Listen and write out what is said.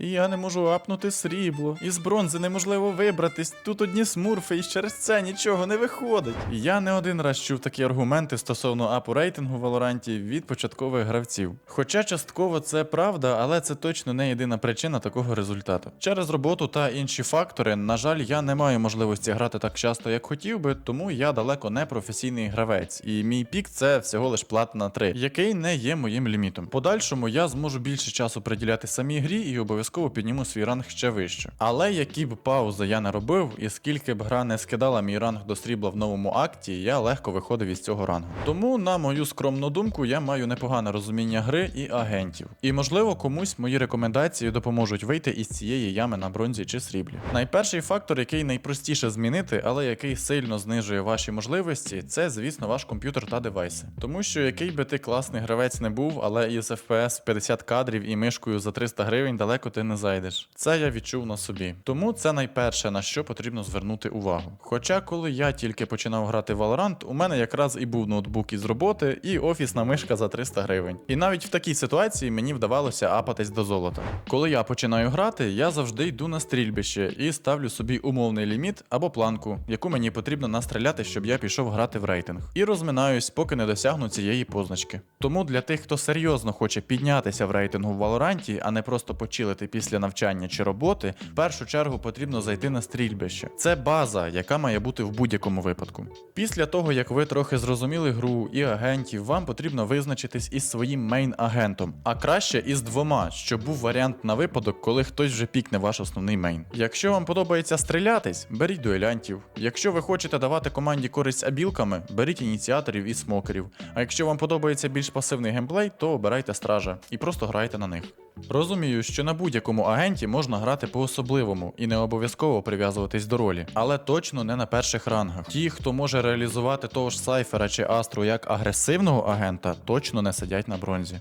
Я не можу апнути срібло. Із бронзи неможливо вибратись. Тут одні смурфи, і через це нічого не виходить. Я не один раз чув такі аргументи стосовно апу рейтингу в Валоранті від початкових гравців. Хоча частково це правда, але це точно не єдина причина такого результату. Через роботу та інші фактори, на жаль, я не маю можливості грати так часто, як хотів би, тому я далеко не професійний гравець. І мій пік це всього лиш платна 3, який не є моїм лімітом. Подальшому я зможу більше часу приділяти самій грі і обов'язково підніму свій ранг ще вище. Але які б паузи я не робив, і скільки б гра не скидала мій ранг до срібла в новому акті, я легко виходив із цього рангу. Тому, на мою скромну думку, я маю непогане розуміння гри і агентів. І можливо комусь мої рекомендації допоможуть вийти із цієї ями на бронзі чи сріблі. Найперший фактор, який найпростіше змінити, але який сильно знижує ваші можливості, це, звісно, ваш комп'ютер та девайси. Тому що який би ти класний гравець не був, але із FPS 50 кадрів і мишкою за 300 гривень далеко ти не зайдеш. Це я відчув на собі. Тому це найперше, на що потрібно звернути увагу. Хоча, коли я тільки починав грати в Valorant, у мене якраз і був ноутбук із роботи, і офісна мишка за 300 гривень. І навіть в такій ситуації мені вдавалося апатись до золота. Коли я починаю грати, я завжди йду на стрільбище і ставлю собі умовний ліміт або планку, яку мені потрібно настріляти, щоб я пішов грати в рейтинг. І розминаюсь, поки не досягну цієї позначки. Тому для тих, хто серйозно хоче піднятися в рейтингу в Валоранті, а не просто почилити після навчання чи роботи, в першу чергу потрібно зайти на стрільбище. Це база, яка має бути в будь-якому випадку. Після того, як ви трохи зрозуміли гру і агентів, вам потрібно визначитись із своїм мейн-агентом, а краще із двома, щоб був варіант на випадок, коли хтось вже пікне ваш основний мейн. Якщо вам подобається стрілятись, беріть дуелянтів. Якщо ви хочете давати команді користь абілками, беріть ініціаторів і смокерів. А якщо вам подобається більш пасивний геймплей, то обирайте стража і просто грайте на них. Розумію, що на будь-якому агенті можна грати по-особливому і не обов'язково прив'язуватись до ролі, але точно не на перших рангах. Ті, хто може реалізувати того ж Сайфера чи Астру як агресивного агента, точно не сидять на бронзі.